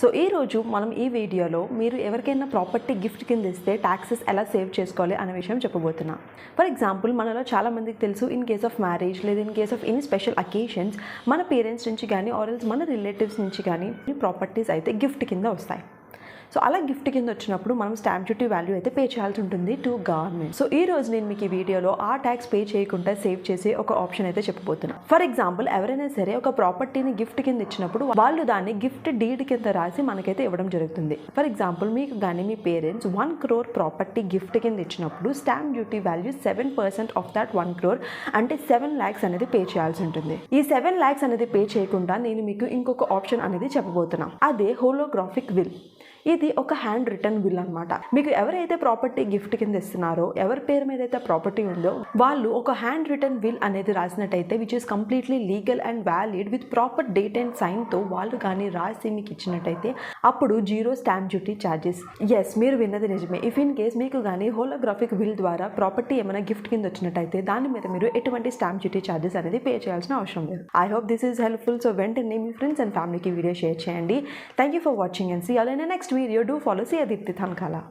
So ఈ రోజు మనం ఈ వీడియోలో మీరు ఎవరికైనా ప్రాపర్టీ గిఫ్ట్ కింద ఇస్తే ట్యాక్సెస్ ఎలా సేవ్ చేసుకోవాలి అనే విషయం చెప్పబోతున్నా. ఫర్ ఎగ్జాంపుల్ మనలో చాలా మందికి తెలుసు ఇన్ కేస్ ఆఫ్ మ్యారేజ్ లేదా in case of any special occasions మన పేరెంట్స్ నుంచి కానీ ఆర్ఎల్స్ మన రిలేటివ్స్ నుంచి కానీ ప్రాపర్టీస్ అయితే గిఫ్ట్ కింద వస్తాయి. సో అలా గిఫ్ట్ కింద వచ్చినప్పుడు మనం స్టాంప్ డ్యూటీ వాల్యూ అయితే పే చేయాల్సి ఉంటుంది టు గవర్నమెంట్ సో ఈ రోజు నేను మీకు ఈ వీడియోలో ఆ ట్యాక్స్ పే చేయకుండా సేవ్ చేసే ఒక ఆప్షన్ అయితే చెప్పబోతున్నా. ఫర్ ఎగ్జాంపుల్ ఎవరైనా సరే ఒక ప్రాపర్టీని గిఫ్ట్ కింద ఇచ్చినప్పుడు వాళ్ళు దాన్ని గిఫ్ట్ డీడ్ కింద రాసి మనకైతే ఇవ్వడం జరుగుతుంది. ఫర్ ఎగ్జాంపుల్ మీకు కానీ మీ parents one crore property gift కింద ఇచ్చినప్పుడు stamp duty value seven percent of that one crore అంటే సెవెన్ ల్యాక్స్ అనేది పే చేయాల్సి ఉంటుంది. ఈ సెవెన్ ల్యాక్స్ అనేది పే చేయకుండా నేను మీకు ఇంకొక ఆప్షన్ అనేది చెప్పబోతున్నాను అదే హోలోగ్రాఫిక్ విల్ ఇది ఒక హ్యాండ్ రిటర్న్ బిల్ అన్నమాట. మీకు ఎవరైతే ప్రాపర్టీ గిఫ్ట్ కింద ఇస్తున్నారో ఎవరి పేరు మీద అయితే ప్రాపర్టీ ఉందో వాళ్ళు ఒక హ్యాండ్ రిటర్న్ బిల్ అనేది రాసినట్టయితే which is completely legal and valid with proper date and సైన్తో వాళ్ళు కానీ రాసి మీకు ఇచ్చినట్టయితే అప్పుడు zero stamp duty charges yes మీరు విన్నది నిజమే. ఇఫ్ ఇన్ కేస్ మీకు కానీ హోలోగ్రాఫిక్ బిల్ ద్వారా ప్రాపర్టీ ఏమైనా గిఫ్ట్ కింద వచ్చినట్టయితే దాని మీద మీరు ఎటువంటి స్టాంప్ డ్యూటీ ఛార్జెస్ అనేది పే చేయాల్సిన అవసరం లేదు. I hope this is helpful so వెంటనే మీ ఫ్రెండ్స్ అండ్ ఫ్యామిలీకి వీడియో షేర్ చేయండి. Thank you for watching and see అలానే next next video do follow Siddhithan Kala.